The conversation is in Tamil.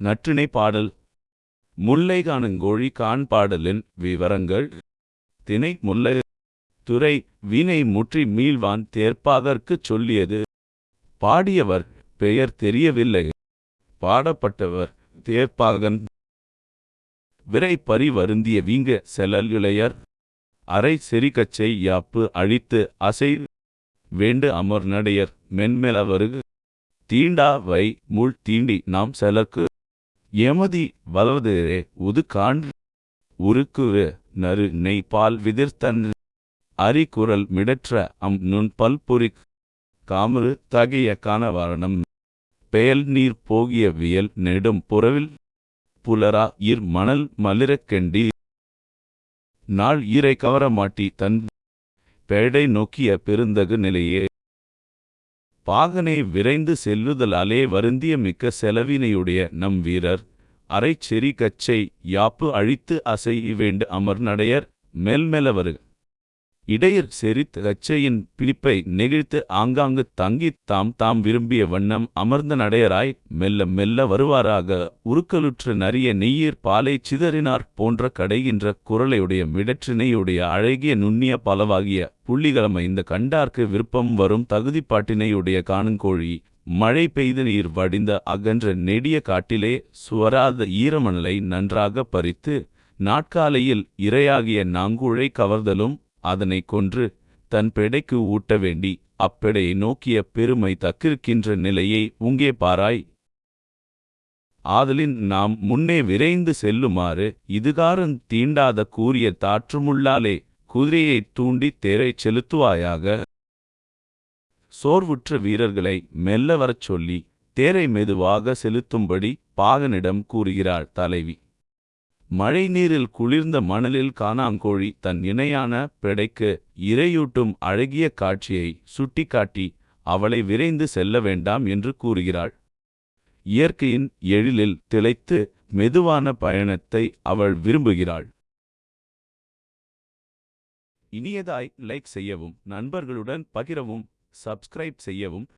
நற்றிணை பாடல். முல்லை காணுங்கோழி காண் பாடலின் விவரங்கள். திணை முல்லை. துறை வீணை முற்றி மீள்வான் தேர்ப்பாதற்குச் சொல்லியது. பாடியவர் பெயர் தெரியவில்லை. பாடப்பட்டவர் தேர்ப்பாகன். விரை பறி வருந்திய வீங்க செலல் இளையர். அரை செறிகச்சை யாப்பு அழித்து அசை. வேண்டு அமர் நடையர் மென்மெலவருகு. தீண்டா வை முள் தீண்டி நாம் செலக்கு எமதி வலவதேரே உதுகான் உருக்குறு நறு நெய் பால் விதிர்த்தன் அரிகுரல் மிடற்ற அம் நுண் பல்புரிக் காமரு தகைய காணவாரணம். பெயல் நீர் போகிய வியல் நெடும் புறவில் புலரா இர் மணல் மலிரக்கெண்டி நாள் ஈரை கவரமாட்டி தன் பேடை நோக்கிய பெருந்தகு நிலையே பாகனை விரைந்து செல்லுதலாலே வருந்திய மிக்க செலவினையுடைய நம் வீரர் அரைச் செறி கச்சை யாப்பு அழித்து அசை வேண்டு அமர் நடையர் மெல்மெலவரு இடையர் செறித் ரச்சையின் பிடிப்பை நெகிழ்த்து ஆங்காங்கு தங்கித் தாம் தாம் விரும்பிய வண்ணம் அமர்ந்த நடையராய் மெல்ல மெல்ல வருவாராக. உருக்கலுற்ற நரிய நெய்யீர் பாலை சிதறினார் போன்ற கடைகின்ற குரலையுடைய மிடற்றினையுடைய அழகிய நுண்ணிய பலவாகிய புள்ளிகளமைந்த கண்டார்க்கு விருப்பம் வரும் தகுதிப்பாட்டினையுடைய காணுங்கோழி. மழை பெய்து நீர் வடிந்த அகன்ற நெடிய காட்டிலே சுவராத ஈரமணலை நன்றாக பறித்து நாட்காலையில் இரையாகிய நாங்குழை கவர்தலும் அதனைக் கொன்று தன் பெடைக்கு ஊட்ட வேண்டி அப்பெடையை நோக்கிய பெருமை தக்கிருக்கின்ற நிலையை உங்கே பாராய். ஆதலின் நாம் முன்னே விரைந்து செல்லுமாறு இதுகாரன் தீண்டாத கூறிய தாற்றுமுள்ளாலே குதிரையைத் தூண்டித் தேரைச் செலுத்துவாயாக. சோர்வுற்ற வீரர்களை மெல்ல வரச் சொல்லி தேரை மெதுவாக செலுத்தும்படி பாகனிடம் கூறுகிறாள் தலைவி. மழைநீரில் குளிர்ந்த மணலில் காணாங்கோழி தன் இணையான பெடைக்கு இரையூட்டும் அழகிய காட்சியை சுட்டிக்காட்டி அவளை விரைந்து செல்ல வேண்டாம் என்று கூறுகிறாள். இயற்கையின் எழிலில் திளைத்து மெதுவான பயணத்தை அவள் விரும்புகிறாள். இனியதாய் லைக் செய்யவும் நண்பர்களுடன் பகிரவும் சப்ஸ்கிரைப் செய்யவும்.